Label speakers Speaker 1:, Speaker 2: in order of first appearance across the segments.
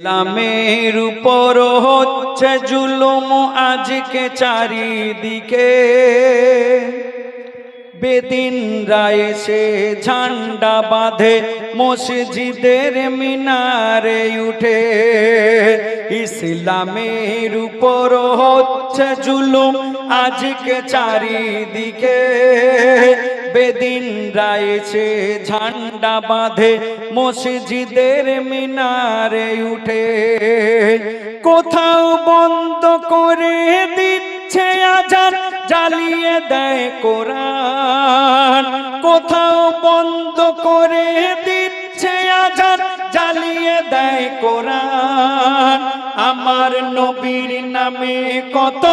Speaker 1: ইসলামের উপর হচ্ছে জুলুম আজকে চারিদিকে। বেদিন রায় সে ঝান্ডা বাঁধে মসজিদের মিনারে উঠে। ইসলামের উপর হচ্ছে জুলুম। আজকে চারিদিকে বেদিন রায় সে ঝান্ডা বাঁধে, মসজিদের মিনারে উঠে। কোথাও বন্ধ করে দিচ্ছে আজান, জ্বালিয়ে দেয় কোরআন। কোথাও বন্ধ করে দিচ্ছে আজান, জ্বালিয়ে দেয় কোরআন। আমার নবীর নামে কত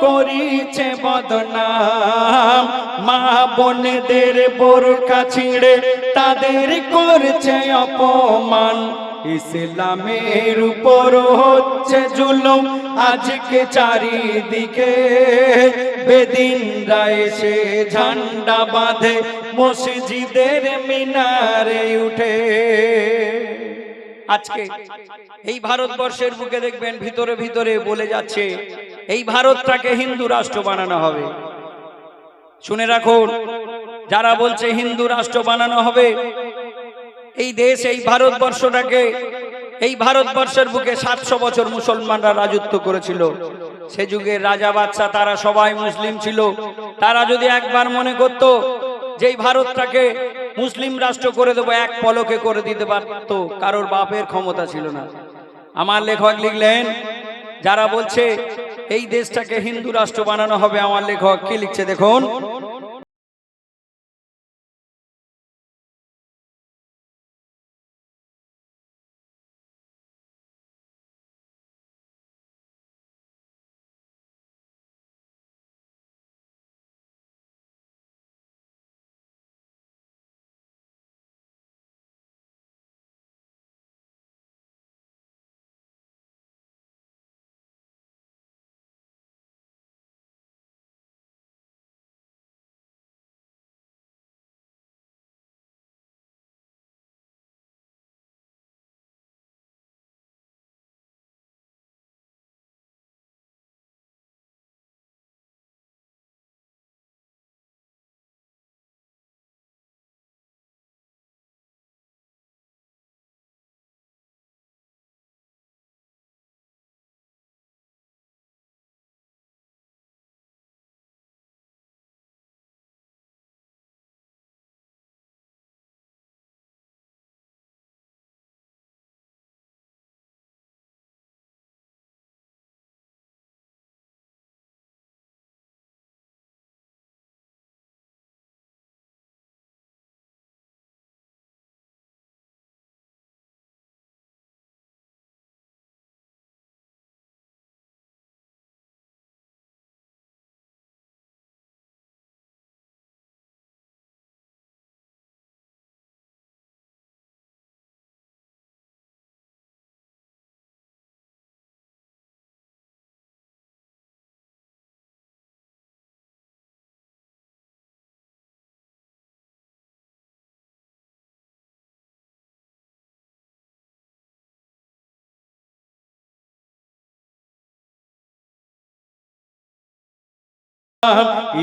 Speaker 1: করিছে বদনাম। মা বোনদের বোরকা ছিঁড়ে তাদের করছে অপমান। ইসলামের উপর হচ্ছে জুলুম, আজকে চারিদিকে বেদিন রায় সে ঝান্ডা বাঁধে, মসজিদের মিনারে উঠে। আজকে এই ভারতবর্ষের বুকে দেখবেন, ভিতরে ভিতরে বলে যাচ্ছে, এই ভারতটাকে হিন্দু রাষ্ট্র বানানো হবে। শুনে রাখুন, যারা বলছে হিন্দু রাষ্ট্র বানানো হবে, এই দেশ, এই ভারতবর্ষটাকে, এই ভারতবর্ষের বুকে সাতশো বছর মুসলমানরা রাজত্ব করেছিল। সে যুগে রাজা বাচ্চা তারা সবাই মুসলিম ছিল। তারা যদি একবার মনে করত যে ভারতটাকে মুসলিম রাষ্ট্র করে দেবো, এক পলকে করে দিতে পারত, কারোর বাপের ক্ষমতা ছিল না। আমার লেখক লিখলেন, যারা বলছে, এই দেশটাকে হিন্দু রাষ্ট্র বানানো হবে, আমার লেখক কি লিখছে দেখুন।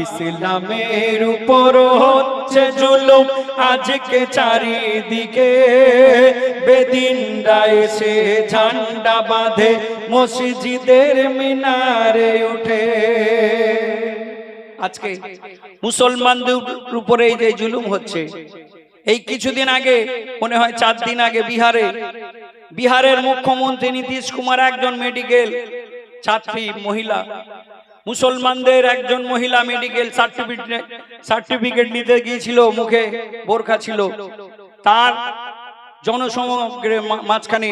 Speaker 1: ইসলামের উপর হচ্ছে জুলুম। আজকে চারিদিকে বেদিন রায় সে ঝান্ডা বাঁধে, মসজিদের মিনারে উঠে। আজকে মুসলমানদের উপরে এই যে জুলুম হচ্ছে, এই কিছুদিন আগে, মনে হয় চার দিন আগে বিহারে, বিহারের মুখ্যমন্ত্রী নীতিশ কুমার, একজন মেডিকেল ছাত্রী, মহিলা মুসলমানদের একজন মহিলা মেডিকেল সার্টিফিকেট সার্টিফিকেট নিতে গিয়েছিল, মুখে বোরখা ছিল। তার জনসমগ্রে মাঝখানে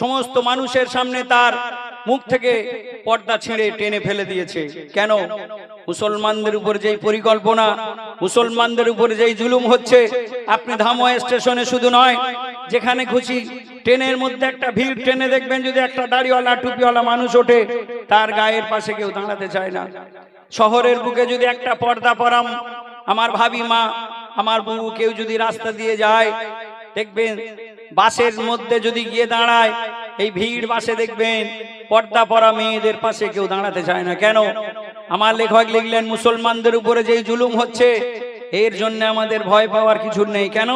Speaker 1: সমস্ত মানুষের সামনে তার মুখ থেকে পর্দা ছিঁড়ে টেনে ফেলে দিয়েছে। কেন? মুসলমানদের উপর যেই পরিকল্পনা, মুসলমানদের উপর যেই জুলুম হচ্ছে, আপনি ধামোয়া স্টেশনে শুধু নয়, যেখানে খুশি ট্রেনের মধ্যে একটা ভিড়, ট্রেনে দেখবেন যদি একটা দাড়িওয়ালা, টুপিওয়ালা মানুষ ওঠে, তার গায়ের পাশে কেউ দাঁড়াতে চায় না। শহরের বুকে যদি একটা পর্দা পরাম, আমার ভাবি মা, আমার বউ কেউ যদি রাস্তা দিয়ে যায়, দেখবেন বাসের মধ্যে যদি গিয়ে দাঁড়ায়, এই ভিড় বাসে দেখবেন পর্দা পরা মেয়েদের পাশে কেউ দাঁড়াতে চায় না। কেন? আমার লেখক লিখলেন, মুসলমানদের উপরে যেই জুলুম হচ্ছে, এর জন্য আমাদের ভয় পাওয়ার কিছু নেই। কেন?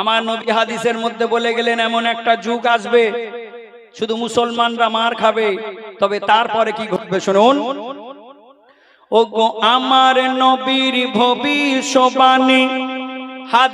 Speaker 1: আমার নবী হাদিসের মধ্যে বলে গেলেন, এমন একটা যুগ আসবে, শুধু মুসলমানরা মার খাবে, তবে তারপরে কি ঘটবে শুনুন? ও গো আমার নবীর ভবিষ্যবাণী হাত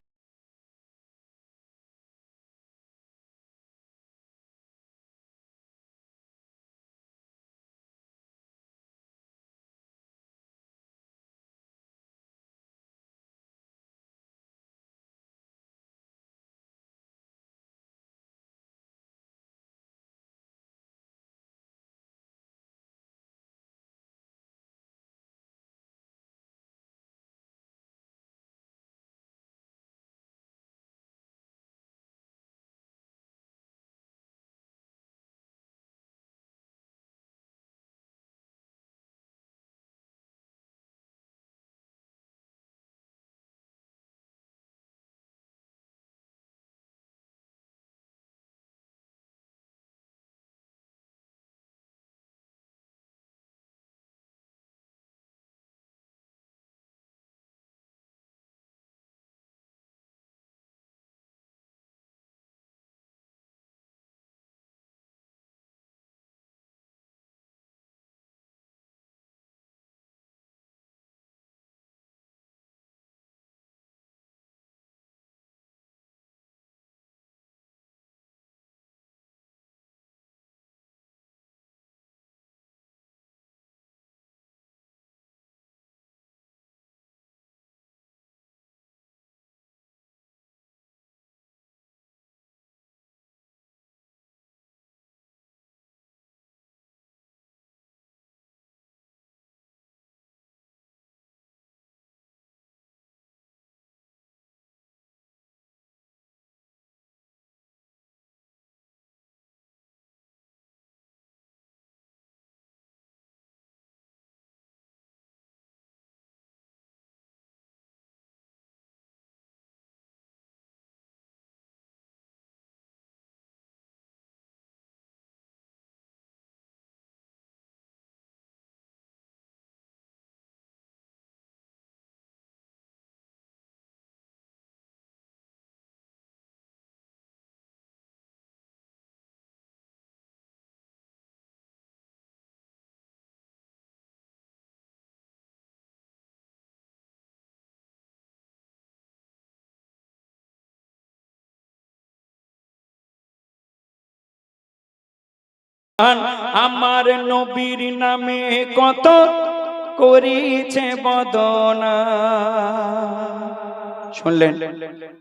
Speaker 1: আমার নবীর নামে কত করিছে বদনা। শুনলেন?